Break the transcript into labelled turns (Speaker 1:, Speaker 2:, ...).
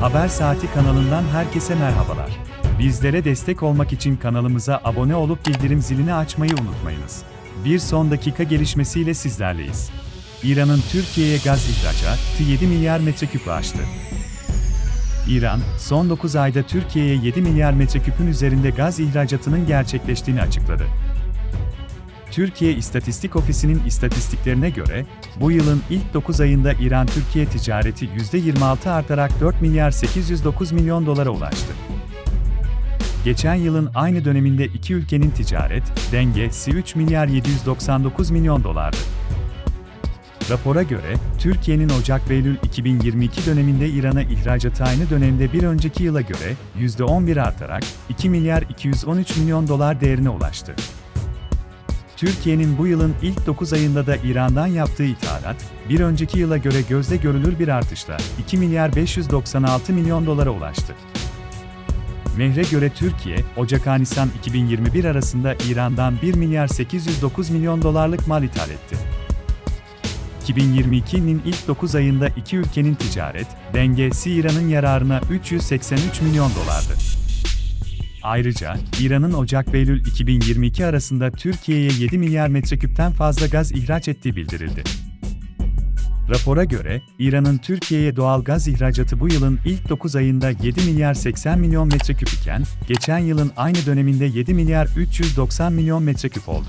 Speaker 1: Haber Saati kanalından herkese merhabalar. Bizlere destek olmak için kanalımıza abone olup bildirim zilini açmayı unutmayınız. Bir son dakika gelişmesiyle sizlerleyiz. İran'ın Türkiye'ye gaz ihracatı 7 milyar metreküpü aştı. İran, son 9 ayda Türkiye'ye 7 milyar metreküpün üzerinde gaz ihracatının gerçekleştiğini açıkladı. Türkiye İstatistik Ofisi'nin istatistiklerine göre, bu yılın ilk 9 ayında İran-Türkiye ticareti %26 artarak 4 milyar 809 milyon dolara ulaştı. Geçen yılın aynı döneminde iki ülkenin ticaret dengesi 3 milyar 799 milyon dolardı. Rapora göre, Türkiye'nin Ocak-Eylül 2022 döneminde İran'a ihracatı aynı dönemde bir önceki yıla göre %11 artarak 2 milyar 213 milyon dolar değerine ulaştı. Türkiye'nin bu yılın ilk 9 ayında da İran'dan yaptığı ithalat, bir önceki yıla göre gözle görülür bir artışla 2 milyar 596 milyon dolara ulaştı. Mehre göre Türkiye, Ocak-Nisan 2021 arasında İran'dan 1 milyar 809 milyon dolarlık mal ithal etti. 2022'nin ilk 9 ayında iki ülkenin ticaret dengesi İran'ın yararına 383 milyon dolardı. Ayrıca, İran'ın Ocak ve Eylül 2022 arasında Türkiye'ye 7 milyar metreküpten fazla gaz ihraç ettiği bildirildi. Rapora göre, İran'ın Türkiye'ye doğal gaz ihracatı bu yılın ilk 9 ayında 7 milyar 80 milyon metreküp iken, geçen yılın aynı döneminde 7 milyar 390 milyon metreküp oldu.